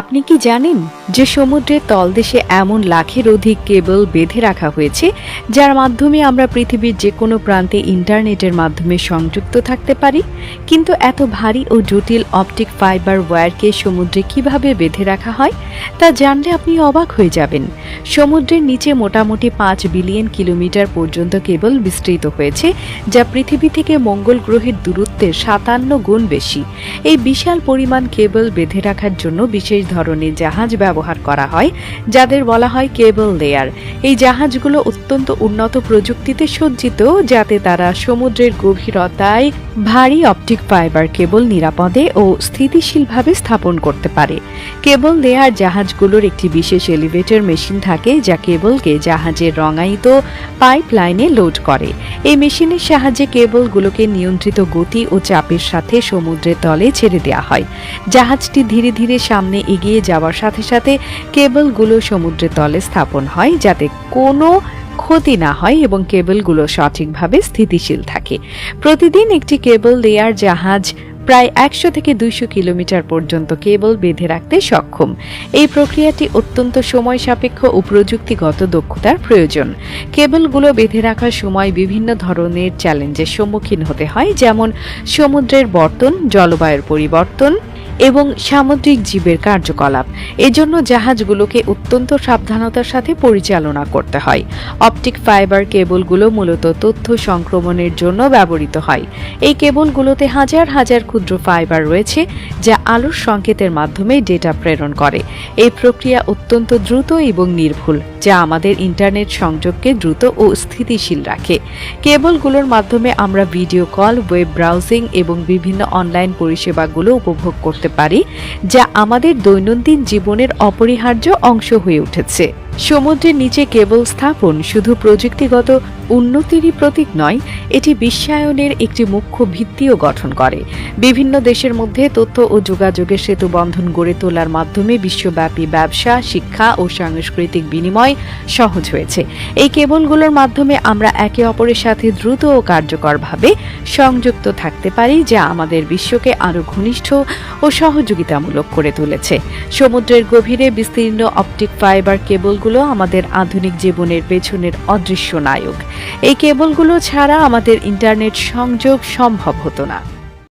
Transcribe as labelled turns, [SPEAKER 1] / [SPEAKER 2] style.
[SPEAKER 1] আপনি কি জানেন যে সমুদ্রের তলদেশে এমন লাখের অধিক কেবল বেঁধে রাখা হয়েছে, যার মাধ্যমে আমরা পৃথিবীর যে কোনো প্রান্তে ইন্টারনেটের মাধ্যমে সংযুক্ত থাকতে পারি? কিন্তু এত ভারী ও জটিল অপটিক ফাইবার ওয়্যারকে সমুদ্রে কীভাবে বেঁধে রাখা হয়, তা জানলে আপনি অবাক হয়ে যাবেন। সমুদ্রের নিচে মোটামুটি পাঁচ বিলিয়ন কিলোমিটার পর্যন্ত কেবল বিস্তৃত হয়েছে, যা পৃথিবী থেকে মঙ্গল গ্রহের দূরত্বের সাতান্ন গুণ বেশি। এই বিশাল পরিমাণ কেবল বেঁধে রাখার জন্য বিশেষ ধরনের জাহাজ ব্যবহার করা হয়, যাদের বলা হয় কেবল লেয়ার। এই জাহাজগুলো অত্যন্ত উন্নত প্রযুক্তিতে সজ্জিত, যাতে তারা সমুদ্রের গভীরতায় ভারী অপটিক ফাইবার কেবল নিরাপদে ও স্থিতিশীলভাবে স্থাপন করতে পারে। কেবল লেয়ার জাহাজগুলোর একটি বিশেষ এলিভেটর মেশিন থাকে, যা কেবলকে জাহাজের রঙায়িত পাইপ লাইনে লোড করে। এই মেশিনের সাহায্যে কেবলগুলোকে নিয়ন্ত্রিত গতি ও চাপের সাথে সমুদ্রের তলে ছেড়ে দেওয়া হয়। জাহাজটি ধীরে ধীরে সামনে এগিয়ে যাওয়ার সাথে সাথে কেবলগুলো সমুদ্রের তলে স্থাপন হয় যাতে কোনো ক্ষতি না হয় এবং কেবলগুলো সঠিকভাবে স্থিতিশীল থাকে। প্রতিদিন একটি কেবল দেয়ার জাহাজ প্রায় একশো থেকে দুইশো কিলোমিটার পর্যন্ত কেবল বেঁধে রাখতে সক্ষম। এই প্রক্রিয়াটি অত্যন্ত সময় সাপেক্ষ ও প্রযুক্তিগত দক্ষতার প্রয়োজন। কেবলগুলো বেঁধে রাখার সময় বিভিন্ন ধরনের চ্যালেঞ্জের সম্মুখীন হতে হয়, যেমন সমুদ্রের বর্তন, জলবায়ুর পরিবর্তন এবং সামুদ্রিক জীবের কার্যকলাপ। এজন্য জাহাজগুলোকে অত্যন্ত সাবধানতার সাথে পরিচালনা করতে হয়। অপটিক ফাইবার কেবলগুলো মূলত তথ্য সংক্রমণের জন্য ব্যবহৃত হয়। এই কেবলগুলোতে হাজার হাজার ক্ষুদ্র ফাইবার রয়েছে, যা আলোর সংকেতের মাধ্যমে ডেটা প্রেরণ করে। এই প্রক্রিয়া অত্যন্ত দ্রুত এবং নির্ভুল, যা আমাদের ইন্টারনেট সংযোগকে দ্রুত ও স্থিতিশীল রাখে। কেবলগুলোর মাধ্যমে আমরা ভিডিও কল, ওয়েব ব্রাউজিং এবং বিভিন্ন অনলাইন পরিষেবাগুলো উপভোগ করতে পারি, যা আমাদের দৈনন্দিন জীবনের অপরিহার্য অংশ হয়ে উঠেছে। সমুদ্রের নিচে কেবল স্থাপন, শুধু প্রযুক্তিগত উন্নতিরই প্রতীক নয়, এটি বিশ্বায়নের একটি মুখ্য ভিত্তিও গঠন করে। বিভিন্ন দেশের মধ্যে তথ্য ও যোগাযোগের সেতু বন্ধন গড়ে তোলার মাধ্যমে বিশ্বব্যাপী ব্যবসা, শিক্ষা ও সাংস্কৃতিক বিনিময় সহজ হয়েছে। এই কেবলগুলোর মাধ্যমে আমরা একে অপরের সাথে দ্রুত ও কার্যকরভাবে সংযুক্ত থাকতে পারি, যা আমাদের বিশ্বকে আরও ঘনিষ্ঠ ও সহযোগিতামূলক করে তুলেছে। সমুদ্রের গভীরে বিস্তীর্ণ অপটিক ফাইবার কেবলগুলো আমাদের আধুনিক জীবনের পেছনের অদৃশ্য নায়ক। এই কেবলগুলো ছাড়া আমাদের ইন্টারনেট সংযোগ সম্ভব হতো না।